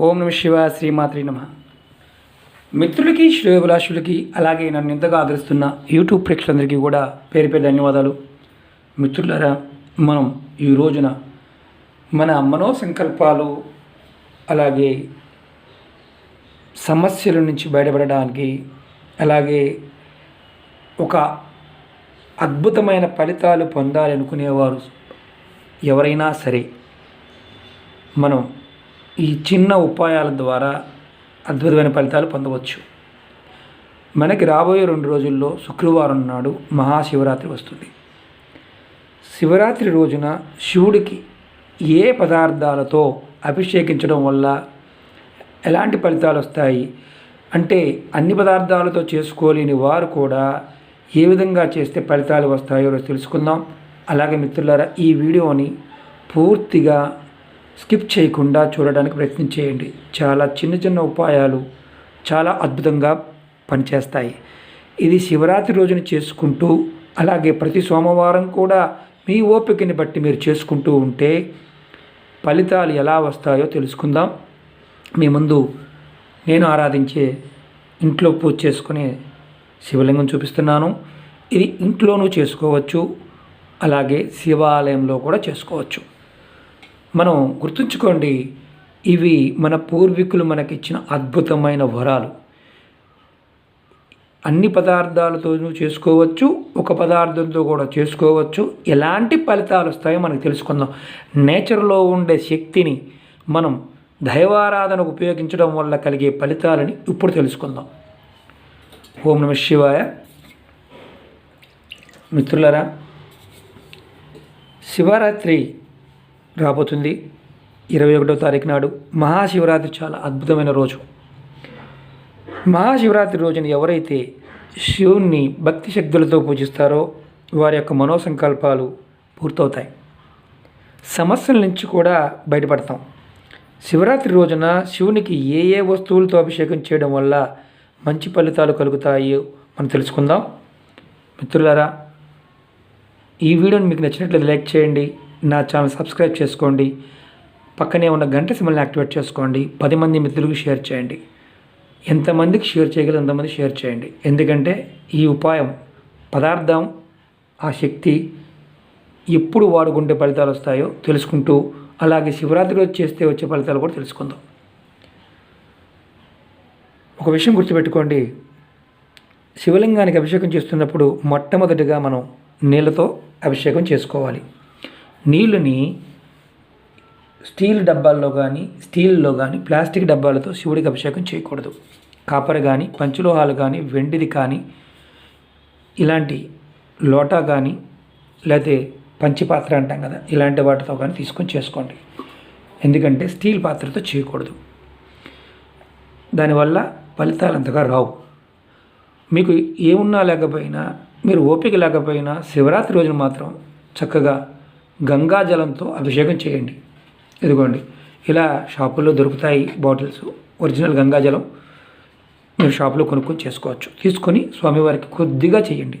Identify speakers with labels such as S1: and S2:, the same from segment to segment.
S1: ఓం నమ శివ శ్రీమాత్రి నమ. మిత్రులకి శ్రేయోభిలాషులకి అలాగే నన్ను ఇంతగా ఆదరిస్తున్న యూట్యూబ్ ప్రేక్షకులందరికీ కూడా పేరు పేరు ధన్యవాదాలు. మిత్రులారా మనం ఈ రోజున మన మనోసంకల్పాలు అలాగే సమస్యల నుంచి బయటపడడానికి అలాగే ఒక అద్భుతమైన ఫలితాలు పొందాలనుకునేవారు ఎవరైనా సరే మనం ఈ చిన్న ఉపాయాల ద్వారా అద్భుతమైన ఫలితాలు పొందవచ్చు. మనకి రాబోయే రెండు రోజుల్లో శుక్రవారం నాడు మహాశివరాత్రి వస్తుంది. శివరాత్రి రోజున శివుడికి ఏ పదార్థాలతో అభిషేకించడం వల్ల ఎలాంటి ఫలితాలు వస్తాయి? అంటే అన్ని పదార్థాలతో చేసుకోలేని వారు కూడా ఏ విధంగా చేస్తే ఫలితాలు వస్తాయో తెలుసుకుందాం. అలాగే మిత్రులారా ఈ వీడియోని పూర్తిగా స్కిప్ చేయకుండా చూడడానికి ప్రయత్నం చేయండి. చాలా చిన్న చిన్న ఉపాయాలు చాలా అద్భుతంగా పనిచేస్తాయి. ఇది శివరాత్రి రోజున చేసుకుంటూ అలాగే ప్రతి సోమవారం కూడా మీ ఓపికని బట్టి మీరు చేసుకుంటూ ఉంటే ఫలితాలు ఎలా వస్తాయో తెలుసుకుందాం. మీ ముందు నేను ఆరాధించే ఇంట్లో పూజ చేసుకునే శివలింగం చూపిస్తున్నాను. ఇది ఇంట్లోనూ చేసుకోవచ్చు అలాగే శివాలయంలో కూడా చేసుకోవచ్చు. మనం గుర్తుంచుకోండి ఇవి మన పూర్వీకులు మనకిచ్చిన అద్భుతమైన వరాలు. అన్ని పదార్థాలతోనూ చేసుకోవచ్చు ఒక పదార్థంతో కూడా చేసుకోవచ్చు. ఎలాంటి ఫలితాలు వస్తాయో మనకు తెలుసుకుందాం. నేచర్లో ఉండే శక్తిని మనం దైవారాధనకు ఉపయోగించడం వల్ల కలిగే ఫలితాలని ఇప్పుడు తెలుసుకుందాం. ఓం నమ శివాయ. మిత్రులరా శివరాత్రి రాబోతుంది. ఇరవై ఒకటో తారీఖు నాడు మహాశివరాత్రి చాలా అద్భుతమైన రోజు. మహాశివరాత్రి రోజున ఎవరైతే శివుణ్ణి భక్తి శక్తులతో పూజిస్తారో వారి యొక్క మనోసంకల్పాలు పూర్తవుతాయి. సమస్యల నుంచి కూడా బయటపడతాం. శివరాత్రి రోజున శివునికి ఏ ఏ వస్తువులతో అభిషేకం చేయడం వల్ల మంచి ఫలితాలు కలుగుతాయో మనం తెలుసుకుందాం. మిత్రులారా ఈ వీడియోని మీకు నచ్చినట్లయితే లైక్ చేయండి నా ఛానల్ సబ్స్క్రైబ్ చేసుకోండి. పక్కనే ఉన్న గంట సిమ్మల్ని యాక్టివేట్ చేసుకోండి. పది మంది మిత్రులకు షేర్ చేయండి. ఎంతమందికి షేర్ చేయగలరు అంతమంది షేర్ చేయండి. ఎందుకంటే ఈ ఉపాయం పదార్థం ఆ శక్తి ఎప్పుడు వాడుకుంటే ఫలితాలు వస్తాయో తెలుసుకుంటూ అలాగే శివరాత్రి రోజు చేస్తే వచ్చే ఫలితాలు కూడా తెలుసుకుందాం. ఒక విషయం గుర్తుపెట్టుకోండి. శివలింగానికి అభిషేకం చేస్తున్నప్పుడు మొట్టమొదటిగా మనం నీళ్ళతో అభిషేకం చేసుకోవాలి. నీళ్ళని స్టీల్ డబ్బాల్లో కానీ స్టీల్లో కానీ ప్లాస్టిక్ డబ్బాలతో శివుడికి అభిషేకం చేయకూడదు. కాపర్ కానీ పంచలోహాలు కానీ వెండిది కానీ ఇలాంటి లోటా కానీ లేకపోతే పంచిపాత్ర అంటాం కదా ఇలాంటి వాటితో కానీ తీసుకొని చేసుకోండి. ఎందుకంటే స్టీల్ పాత్రతో చేయకూడదు. దానివల్ల ఫలితాలు అంతగా రావు. మీకు ఏమున్నా లేకపోయినా మీరు ఓపిక లేకపోయినా శివరాత్రి రోజున మాత్రం చక్కగా గంగా జలంతో అభిషేకం చేయండి. ఇదిగోండి. ఇలా షాపుల్లో దొరుకుతాయి బాటిల్స్. ఒరిజినల్ గంగాజలం మీరు షాపులో కొనుక్కొని చేసుకోవచ్చు. తీసుకొని స్వామివారికి కొద్దిగా చేయండి.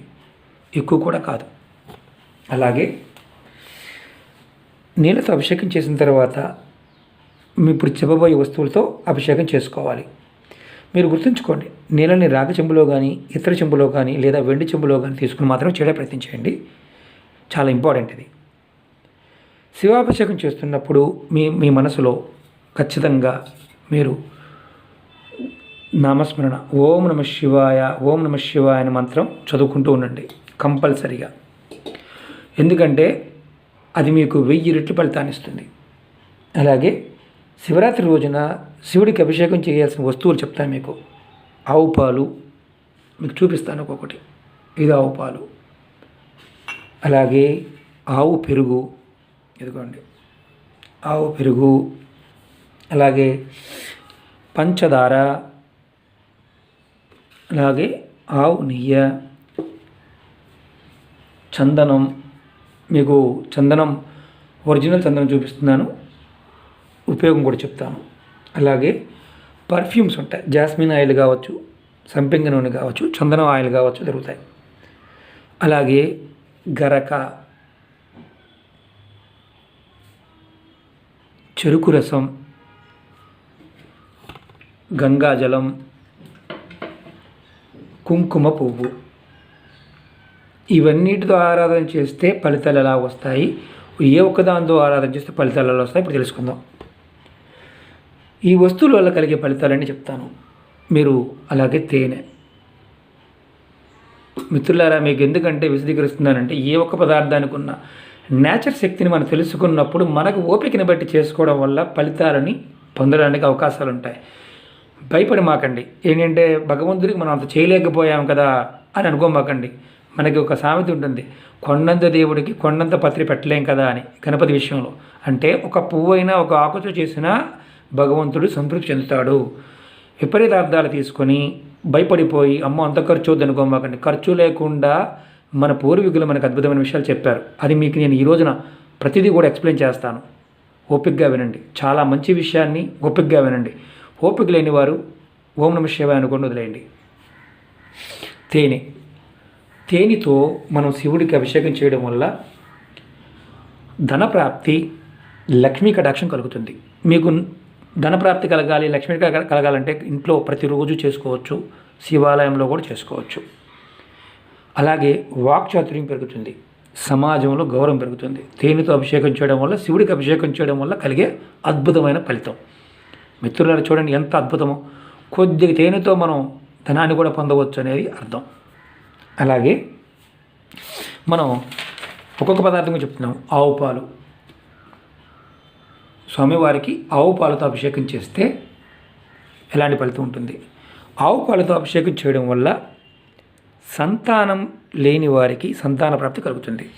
S1: ఎక్కువ కూడా కాదు. అలాగే నీళ్ళతో అభిషేకం చేసిన తర్వాత మీ ఇప్పుడు చెప్పబోయే వస్తువులతో అభిషేకం చేసుకోవాలి. మీరు గుర్తుంచుకోండి నీళ్ళని రాగ చెంబులో కానీ ఇతర చెంబులో కానీ లేదా వెండి చెంబులో కానీ తీసుకుని మాత్రం చేయడం. ప్రయత్నించండి చాలా ఇంపార్టెంట్ ఇది. శివాభిషేకం చేస్తున్నప్పుడు మీ మీ మనసులో ఖచ్చితంగా మీరు నామస్మరణ ఓం నమ శివాయ ఓం నమ శివాయ అనే మంత్రం చదువుకుంటూ ఉండండి కంపల్సరిగా. ఎందుకంటే అది మీకు వెయ్యి రెట్లు ఫలితాన్ని ఇస్తుంది. అలాగే శివరాత్రి రోజున శివుడికి అభిషేకం చేయాల్సిన వస్తువులు చెప్తాను మీకు. ఆవు పాలు మీకు చూపిస్తాను ఒక్కొక్కటి. ఇది ఆవు పాలు. అలాగే ఆవు పెరుగు ఆవు పెరుగు అలాగే పంచదార అలాగే ఆవు నెయ్యి చందనం మీకు చందనం ఒరిజినల్ చందనం చూపిస్తున్నాను. ఉపయోగం కూడా చెప్తాను. అలాగే పర్ఫ్యూమ్స్ ఉంటాయి. జాస్మిన్ ఆయిల్ కావచ్చు సంపెంగ నూనె కావచ్చు చందనం ఆయిల్ కావచ్చు దొరుకుతాయి. అలాగే గరక చెరుకు రసం గంగాజలం కుంకుమ పువ్వు. ఇవన్నిటితో ఆరాధన చేస్తే ఫలితాలు ఎలా వస్తాయి? ఏ ఒక్కదానితో ఆరాధన చేస్తే ఫలితాలు ఎలా వస్తాయి? ఇప్పుడు తెలుసుకుందాం. ఈ వస్తువుల వల్ల కలిగే ఫలితాలని చెప్తాను. మీరు అలాగే తేనె. మిత్రులారా మీకు ఎందుకంటే విశదీకరిస్తున్నానంటే ఏ ఒక్క పదార్థానికి ఉన్న నేచర్ శక్తిని మనం తెలుసుకున్నప్పుడు మనకు ఓపికని బట్టి చేసుకోవడం వల్ల ఫలితాలని పొందడానికి అవకాశాలు ఉంటాయి భయపడి మాకండి. ఏంటంటే భగవంతుడికి మనం అంత చేయలేకపోయాం కదా అని అనుకోమాకండి మనకి ఒక సామెత ఉంటుంది. కొండంత దేవుడికి కొండంత పత్రి పెట్టలేం కదా అని గణపతి విషయంలో. అంటే ఒక పువ్వు అయినా ఒక ఆకుతో చేసినా భగవంతుడు సంతృప్తి చెందుతాడు. విపరీతార్థాలు తీసుకొని భయపడిపోయి అమ్మో అంత ఖర్చు వద్దనుకోమాకండి ఖర్చు లేకుండా మన పూర్వీకులు మనకు అద్భుతమైన విషయాలు చెప్పారు. అది మీకు నేను ఈ రోజున ప్రతిదీ కూడా ఎక్స్ప్లెయిన్ చేస్తాను. ఓపికగా వినండి. చాలా మంచి విషయాన్ని ఓపికగా వినండి. ఓపిక లేని వారు ఓం నమ శివాయ అనుకోండి వదిలేయండి. తేనె. తేనెతో మనం శివుడికి అభిషేకం చేయడం వల్ల ధనప్రాప్తి లక్ష్మీ కటాక్షం కలుగుతుంది. మీకు ధనప్రాప్తి కలగాలి లక్ష్మీ కలగాలంటే ఇంట్లో ప్రతిరోజు చేసుకోవచ్చు. శివాలయంలో కూడా చేసుకోవచ్చు. అలాగే వాక్చాతుర్యం పెరుగుతుంది. సమాజంలో గౌరవం పెరుగుతుంది. తేనెతో అభిషేకం చేయడం వల్ల శివుడికి అభిషేకం చేయడం వల్ల కలిగే అద్భుతమైన ఫలితం. మిత్రులారా చూడండి ఎంత అద్భుతమో. కొద్దిగా తేనెతో మనం ధనాన్ని కూడా పొందవచ్చు అనేది అర్థం. అలాగే మనం ఒక్కొక్క పదార్థం చెప్తున్నాం. ఆవు పాలు. స్వామివారికి ఆవు పాలతో అభిషేకం చేస్తే ఎలాంటి ఫలితం ఉంటుంది? ఆవు పాలతో అభిషేకం చేయడం వల్ల సంతానం లేని వారికి సంతాన ప్రాప్తి కలుగుతుంది.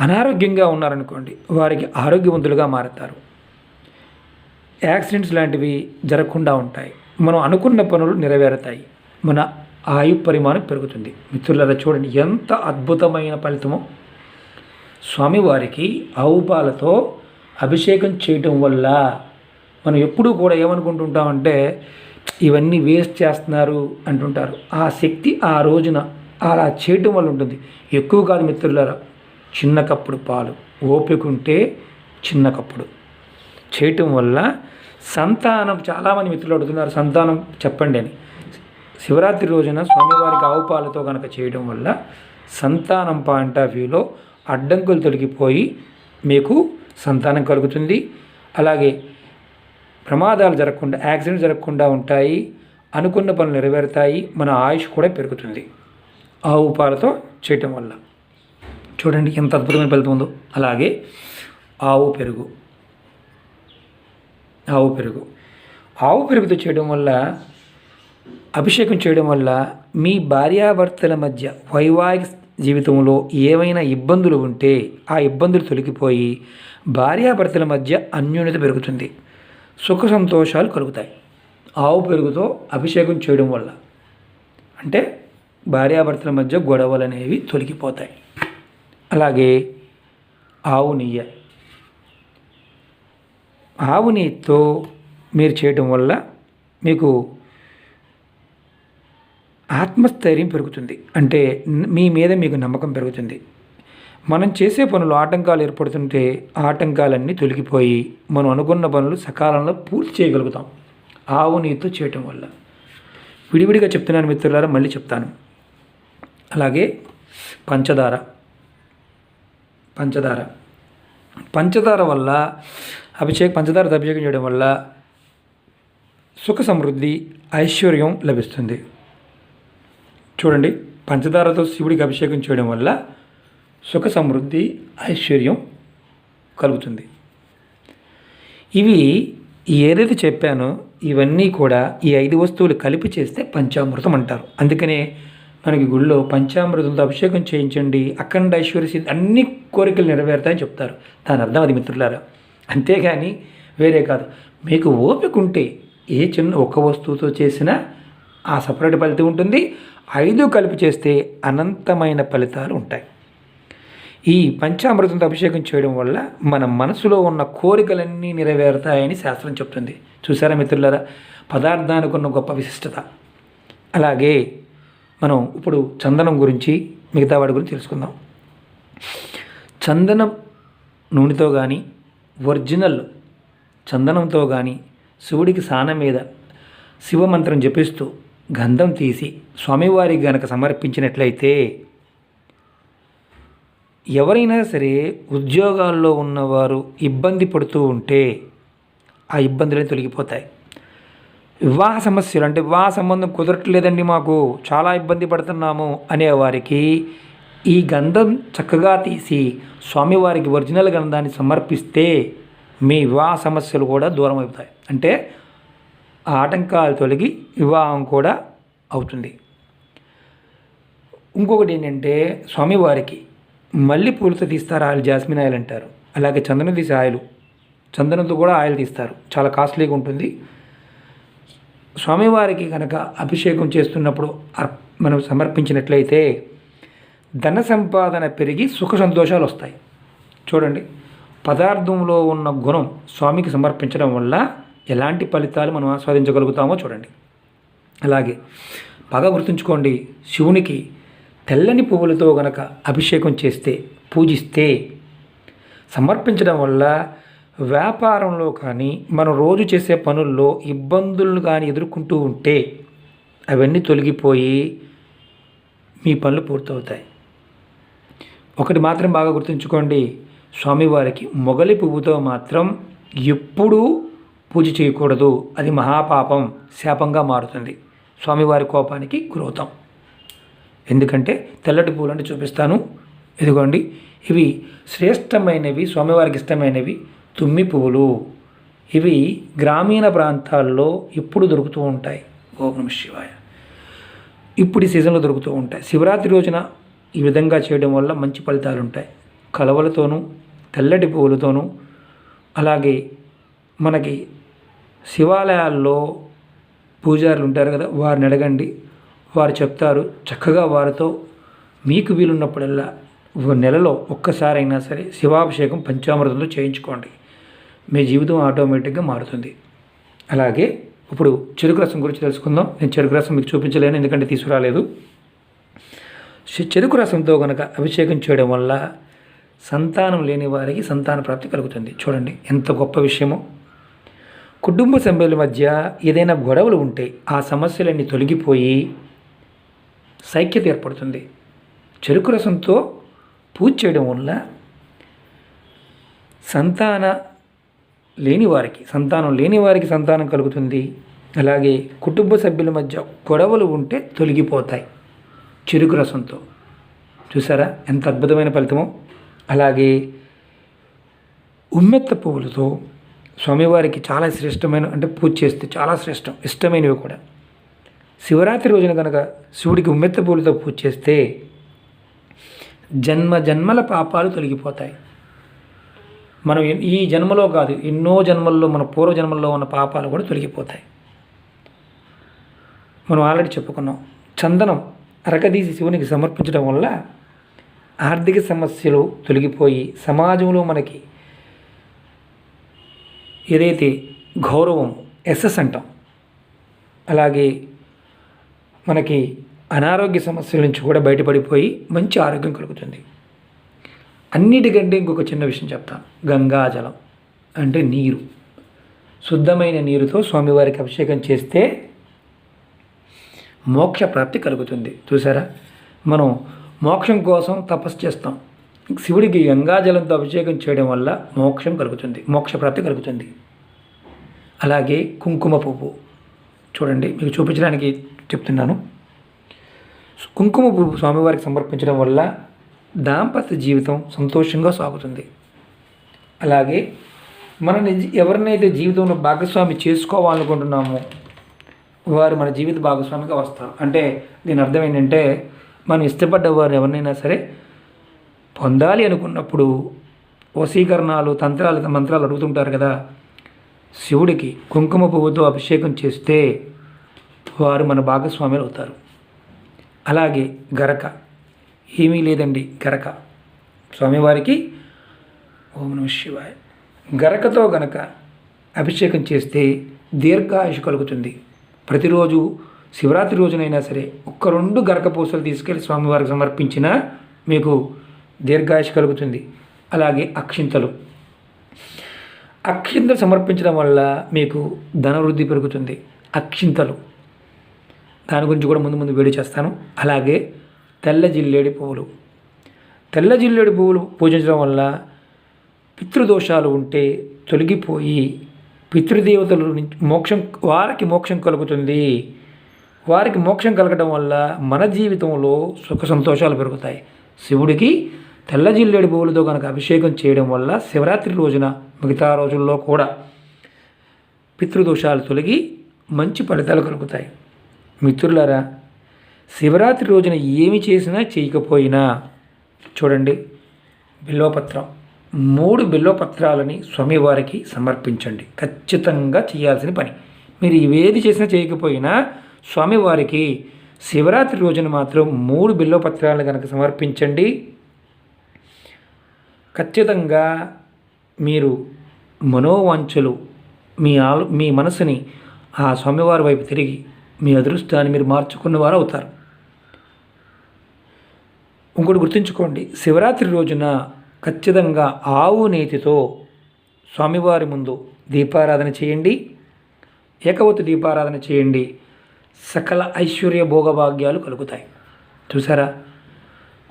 S1: అనారోగ్యంగా ఉన్నారనుకోండి వారికి ఆరోగ్యవంతులుగా మారుతారు. యాక్సిడెంట్స్ లాంటివి జరగకుండా ఉంటాయి. మనం అనుకున్న పనులు నెరవేరుతాయి. మన ఆయు పరిమాణం పెరుగుతుంది. మిత్రులారా చూడండి ఎంత అద్భుతమైన ఫలితమో. స్వామివారికి ఆవు పాలతో అభిషేకం చేయటం వల్ల మనం ఎప్పుడూ కూడా ఏమనుకుంటుంటామంటే ఇవన్నీ వేస్ట్ చేస్తున్నారు అంటుంటారు. ఆ శక్తి ఆ రోజున అలా చేయటం వల్ల ఉంటుంది. ఎక్కువ కాదు మిత్రులారా చిన్న కప్పుడు పాలు. ఓపిక ఉంటే చిన్న కప్పుడు. చేయటం వల్ల సంతానం చాలామంది మిత్రులు అడుగుతున్నారు సంతానం చెప్పండి అని. శివరాత్రి రోజున స్వామివారికి ఆవు పాలతో కనుక చేయడం వల్ల సంతానం పాయింట్ ఆఫ్ వ్యూలో అడ్డంకులు తొలగిపోయి మీకు సంతానం కలుగుతుంది. అలాగే ప్రమాదాలు జరగకుండా యాక్సిడెంట్ జరగకుండా ఉంటాయి అనుకున్న పనులు నెరవేరుతాయి. మన ఆయుష్ కూడా పెరుగుతుంది. ఆవు పాలతో చేయటం వల్ల. చూడండి ఎంత అద్భుతమైన ఫలితం ఉందో. అలాగే ఆవు పెరుగు. ఆవు పెరుగు. ఆవు పెరుగుతో చేయడం వల్ల అభిషేకం చేయడం వల్ల మీ భార్యాభర్తల మధ్య వైవాహిక జీవితంలో ఏవైనా ఇబ్బందులు ఉంటే ఆ ఇబ్బందులు తొలగిపోయి భార్యాభర్తల మధ్య అన్యోన్యత పెరుగుతుంది. సుఖ సంతోషాలు కలుగుతాయి. ఆవు పెరుగుతో అభిషేకం చేయడం వల్ల. అంటే భార్యాభర్తల మధ్య గొడవలు అనేవి తొలగిపోతాయి. అలాగే ఆవు నెయ్యి. ఆవు నెయ్యితో మీరు చేయడం వల్ల మీకు ఆత్మస్థైర్యం పెరుగుతుంది. అంటే మీ మీద మీకు నమ్మకం పెరుగుతుంది. మనం చేసే పనులు ఆటంకాలు ఏర్పడుతుంటే ఆ ఆటంకాలన్నీ తొలగిపోయి మనం అనుకున్న పనులు సకాలంలో పూర్తి చేయగలుగుతాం. ఆవు నీతో చేయటం వల్ల. విడివిడిగా చెప్తున్నాను మిత్రులారా మళ్ళీ చెప్తాను. అలాగే పంచదార. పంచదార. పంచదార వల్ల అభిషేక్ పంచదారతో అభిషేకం చేయడం వల్ల సుఖ సమృద్ధి ఐశ్వర్యం లభిస్తుంది. చూడండి పంచదారతో శివుడికి అభిషేకం చేయడం వల్ల సుఖ సమృద్ధి ఐశ్వర్యం కలుగుతుంది. ఇవి ఏదైతే చెప్పానో ఇవన్నీ కూడా ఈ ఐదు వస్తువులు కలిపి చేస్తే పంచామృతం అంటారు. అందుకనే మనకి గుళ్ళో పంచామృతంతో అభిషేకం చేయించండి అఖండ ఐశ్వర్య సిద్ధి అన్ని కోరికలు నెరవేరుతాయని చెప్తారు. దాని అర్థం అది మిత్రులారా? అంతేగాని వేరే కాదు. మీకు ఓపిక ఉంటే ఏ చిన్న ఒక్క వస్తువుతో చేసినా ఆ సపరేట్ ఫలితం ఉంటుంది. ఐదు కలిపి చేస్తే అనంతమైన ఫలితాలు ఉంటాయి. ఈ పంచామృతంతో అభిషేకం చేయడం వల్ల మన మనసులో ఉన్న కోరికలన్నీ నెరవేరుతాయని శాస్త్రం చెప్తుంది. చూసారా మిత్రులారా? పదార్థానికి ఉన్న గొప్ప విశిష్టత. అలాగే మనం ఇప్పుడు చందనం గురించి మిగతా వాడి గురించి తెలుసుకుందాం. చందనం నూనెతో కానీ ఒరిజినల్ చందనంతో కానీ శివుడికి సాన మీద శివమంత్రం జపిస్తూ గంధం తీసి స్వామివారికి గనక సమర్పించినట్లయితే ఎవరైనా సరే ఉద్యోగాల్లో ఉన్నవారు ఇబ్బంది పడుతూ ఉంటే ఆ ఇబ్బందులు తొలగిపోతాయి. వివాహ సమస్యలు అంటే వివాహ సంబంధం కుదరట్లేదండి మాకు చాలా ఇబ్బంది పడుతున్నాము అనేవారికి ఈ గంధం చక్కగా తీసి స్వామివారికి ఒరిజినల్ గంధాన్ని సమర్పిస్తే మీ వివాహ సమస్యలు కూడా దూరం అవుతాయి అంటే ఆ ఆటంకాలు తొలగి వివాహం కూడా అవుతుంది. ఇంకొకటి ఏంటంటే స్వామివారికి మళ్ళీ పూలతో తీస్తారు ఆయిల్? జాస్మిన్ ఆయిల్ అంటారు. అలాగే చందనం తీసే ఆయిల్. చందనంతో కూడా ఆయిల్ తీస్తారు. చాలా కాస్ట్లీగా ఉంటుంది. స్వామివారికి కనుక అభిషేకం చేస్తున్నప్పుడు మనం సమర్పించినట్లయితే ధన సంపాదన పెరిగి సుఖ సంతోషాలు వస్తాయి. చూడండి. పదార్థంలో ఉన్న గుణం స్వామికి సమర్పించడం వల్ల ఎలాంటి ఫలితాలు మనం ఆస్వాదించగలుగుతామో చూడండి. అలాగే బాగా గుర్తుంచుకోండి. శివునికి తెల్లని పువ్వులతో గనక అభిషేకం చేస్తే పూజిస్తే సమర్పించడం వల్ల వ్యాపారంలో కానీ మనం రోజు చేసే పనుల్లో ఇబ్బందులను కానీ ఎదుర్కొంటూ ఉంటే అవన్నీ తొలగిపోయి మీ పనులు పూర్తవుతాయి. ఒకటి మాత్రం బాగా గుర్తుంచుకోండి. స్వామివారికి మొగలి పువ్వుతో మాత్రం ఎప్పుడూ పూజ చేయకూడదు. అది మహాపాపం శాపంగా మారుతుంది. స్వామివారి కోపానికి గురవుతాం ఎందుకంటే తెల్లటి పూలు అంటే చూపిస్తాను. ఇదిగోండి ఇవి శ్రేష్టమైనవి స్వామివారికి ఇష్టమైనవి తుమ్మి పువ్వులు. ఇవి గ్రామీణ ప్రాంతాల్లో ఎప్పుడు దొరుకుతూ ఉంటాయి. ఓం నమ శివాయ. ఇప్పుడు ఈ సీజన్లో దొరుకుతూ ఉంటాయి. శివరాత్రి రోజున ఈ విధంగా చేయడం వల్ల మంచి ఫలితాలు ఉంటాయి. కలవలతోనూ తెల్లటి పువ్వులతోనూ అలాగే మనకి శివాలయాల్లో పూజారులు ఉంటారు కదా వారిని అడగండి. వారు చెప్తారు చక్కగా వారితో మీకు వీలున్నప్పుడల్లా నెలలో ఒక్కసారైనా సరే శివాభిషేకం పంచామృతంతో చేయించుకోండి. మీ జీవితం ఆటోమేటిక్గా మారుతుంది. అలాగే ఇప్పుడు చెరుకు రసం గురించి తెలుసుకుందాం. నేను చెరుకు రసం మీకు చూపించలేను ఎందుకంటే తీసుకురాలేదు. చెరుకు రసంతో కనుక అభిషేకం చేయడం వల్ల సంతానం లేని వారికి సంతాన ప్రాప్తి కలుగుతుంది. చూడండి ఎంత గొప్ప విషయమో. కుటుంబ సభ్యుల మధ్య ఏదైనా గొడవలు ఉంటే ఆ సమస్యలన్నీ తొలగిపోయి సైక్యత ఏర్పడుతుంది. చెరుకు రసంతో పూజ చేయడం వల్ల సంతాన లేని వారికి సంతానం లేని వారికి సంతానం కలుగుతుంది. అలాగే కుటుంబ సభ్యుల మధ్య గొడవలు ఉంటే తొలగిపోతాయి చెరుకు రసంతో. చూసారా? ఎంత అద్భుతమైన ఫలితమో. అలాగే ఉమ్మెత్త పువ్వులతో స్వామివారికి చాలా శ్రేష్టమైన అంటే పూజ చేస్తే చాలా శ్రేష్టం ఇష్టమైనవి కూడా. శివరాత్రి రోజున కనుక శివుడికి ఉమ్మెత్త పూలతో పూజ చేస్తే జన్మ జన్మల పాపాలు తొలగిపోతాయి. మనం ఈ జన్మలో కాదు ఎన్నో జన్మల్లో మన పూర్వ జన్మల్లో ఉన్న పాపాలు కూడా తొలగిపోతాయి. మనం ఆల్రెడీ చెప్పుకున్నాం. చందనం అరకదీసి శివునికి సమర్పించడం వల్ల ఆర్థిక సమస్యలు తొలగిపోయి సమాజంలో మనకి ఏదైతే గౌరవం ఎస్ఎస్ అంటాం అలాగే మనకి అనారోగ్య సమస్యల నుంచి కూడా బయటపడిపోయి మంచి ఆరోగ్యం కలుగుతుంది. అన్నిటికంటే ఇంకొక చిన్న విషయం చెప్తాను గంగాజలం అంటే నీరు. శుద్ధమైన నీరుతో స్వామివారికి అభిషేకం చేస్తే మోక్ష ప్రాప్తి కలుగుతుంది. చూసారా? మనం మోక్షం కోసం తపస్సు చేస్తాం. శివుడికి గంగాజలంతో అభిషేకం చేయడం వల్ల మోక్షం కలుగుతుంది. మోక్ష ప్రాప్తి కలుగుతుంది. అలాగే కుంకుమ పువ్వు. చూడండి మీకు చూపించడానికి చెప్తున్నాను. కుంకుమ పువ్వు స్వామివారికి సమర్పించడం వల్ల దాంపత్య జీవితం సంతోషంగా సాగుతుంది. అలాగే మన ఎవరినైతే జీవితంలో భాగస్వామి చేసుకోవాలనుకుంటున్నామో వారు మన జీవిత భాగస్వామిగా వస్తారు. అంటే దీని అర్థం ఏంటంటే మనం ఇష్టపడ్డ వారు ఎవరినైనా సరే పొందాలి అనుకున్నప్పుడు వశీకరణాలు తంత్రాలు మంత్రాలు అడుగుతుంటారు కదా. శివుడికి కుంకుమ పువ్వుతో అభిషేకం చేస్తే వారు మన భాగస్వాములు అవుతారు. అలాగే గరక. ఏమీ లేదండి గరక. స్వామివారికి ఓం నమ శివాయ. గరకతో గనక అభిషేకం చేస్తే దీర్ఘాయుషు కలుగుతుంది. ప్రతిరోజు శివరాత్రి రోజునైనా సరే ఒక్క రెండు గరక పూసలు తీసుకెళ్ళి స్వామివారికి సమర్పించినా మీకు దీర్ఘాయుషు కలుగుతుంది. అలాగే అక్షింతలు. అక్షింతలు సమర్పించడం వల్ల మీకు ధనవృద్ధి పెరుగుతుంది. అక్షింతలు. దాని గురించి కూడా ముందు ముందు వేడి చేస్తాను. అలాగే తెల్ల జిల్లేడి పువ్వులు. తెల్ల జిల్లేడి పువ్వులు పూజించడం వల్ల పితృదోషాలు ఉంటే తొలగిపోయి పితృదేవతల నుంచి మోక్షం వారికి మోక్షం కలుగుతుంది. వారికి మోక్షం కలగడం వల్ల మన జీవితంలో సుఖ సంతోషాలు పెరుగుతాయి. శివుడికి తెల్ల జిల్లేడు పువ్వులతో కనుక అభిషేకం చేయడం వల్ల శివరాత్రి రోజున మిగతా రోజుల్లో కూడా పితృదోషాలు తొలగి మంచి ఫలితాలు కలుగుతాయి. మిత్రులారా శివరాత్రి రోజున ఏమి చేసినా చేయకపోయినా చూడండి బిల్వపత్రం మూడు బిల్వపత్రాలని స్వామివారికి సమర్పించండి. ఖచ్చితంగా చేయాల్సిన పని. మీరు ఇవేది చేసినా చేయకపోయినా స్వామివారికి శివరాత్రి రోజున మాత్రం మూడు బిల్వపత్రాలను కనుక సమర్పించండి. ఖచ్చితంగా మీరు మనోవాంఛలు మీ ఆలో మీ మనసుని ఆ స్వామివారి వైపు తిరిగి మీ అదృష్టాన్ని మీరు మార్చుకున్నవారు అవుతారు. ఇంకోటి గుర్తుంచుకోండి. శివరాత్రి రోజున ఖచ్చితంగా ఆవు నేతితో స్వామివారి ముందు దీపారాధన చేయండి. ఏకవతి దీపారాధన చేయండి. సకల ఐశ్వర్య భోగభాగ్యాలు కలుగుతాయి. చూసారా?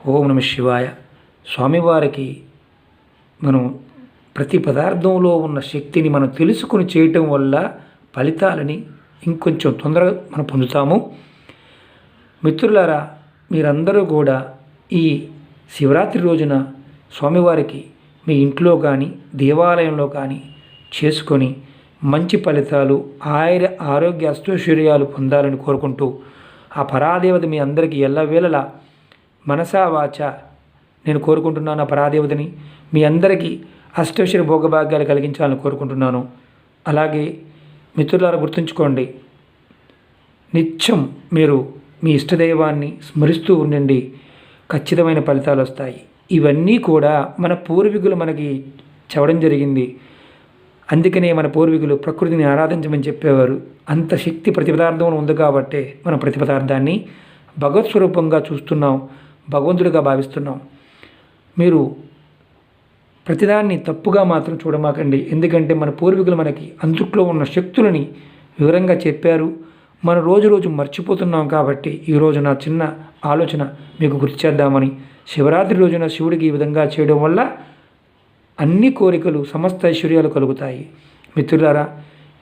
S1: ఓం నమ శివాయ. స్వామివారికి మనం ప్రతి పదార్థంలో ఉన్న శక్తిని మనం తెలుసుకుని చేయటం వల్ల ఫలితాలని ఇంకొంచెం తొందరగా మనం పొందుతాము. మిత్రులారా మీరందరూ కూడా ఈ శివరాత్రి రోజున స్వామివారికి మీ ఇంట్లో కానీ దేవాలయంలో కానీ చేసుకొని మంచి ఫలితాలు ఆయుర ఆరోగ్య అష్టైశ్వర్యాలు పొందాలని కోరుకుంటూ ఆ పరాదేవత మీ అందరికీ ఎల్లవేళలా మనసా వాచ నేను కోరుకుంటున్నాను ఆ పరాదేవతని. మీ అందరికీ అష్టైశ్వర్య భోగభాగ్యాలు కలిగించాలని కోరుకుంటున్నాను. అలాగే మిత్రులారా గుర్తుంచుకోండి నిత్యం మీరు మీ ఇష్టదైవాన్ని స్మరిస్తూ ఉండండి. ఖచ్చితమైన ఫలితాలు వస్తాయి. ఇవన్నీ కూడా మన పూర్వీకులు మనకి చెప్పడం జరిగింది. అందుకనే మన పూర్వీకులు ప్రకృతిని ఆరాధించమని చెప్పేవారు. అంత శక్తి ప్రతి పదార్థంలో ఉంది కాబట్టే మన ప్రతి పదార్థాన్ని భగవత్ స్వరూపంగా చూస్తున్నాం భగవంతుడిగా భావిస్తున్నాం. మీరు ప్రతిదాన్ని తప్పుగా మాత్రం చూడమాకండి. ఎందుకంటే మన పూర్వీకులు మనకి అందుట్లో ఉన్న శక్తులని వివరంగా చెప్పారు. మనం రోజు రోజు మర్చిపోతున్నాం కాబట్టి ఈరోజు నా చిన్న ఆలోచన మీకు గుర్తు చేద్దామని. శివరాత్రి రోజున శివుడికి ఈ విధంగా చేయడం వల్ల అన్ని కోరికలు సమస్త ఐశ్వర్యాలు కలుగుతాయి. మిత్రులారా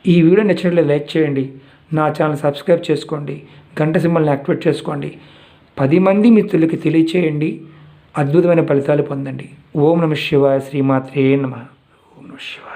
S1: ఈ వీడియో నచ్చినట్లయితే లైక్ చేయండి. నా ఛానల్ సబ్స్క్రైబ్ చేసుకోండి. గంట సింబల్ని యాక్టివేట్ చేసుకోండి. పది మంది మిత్రులకి తెలియచేయండి. అద్భుతమైన ఫలితాలు పొందండి. ఓం నమ శివాయ శ్రీమాత్రే నమ. ఓం నమ శివాయ.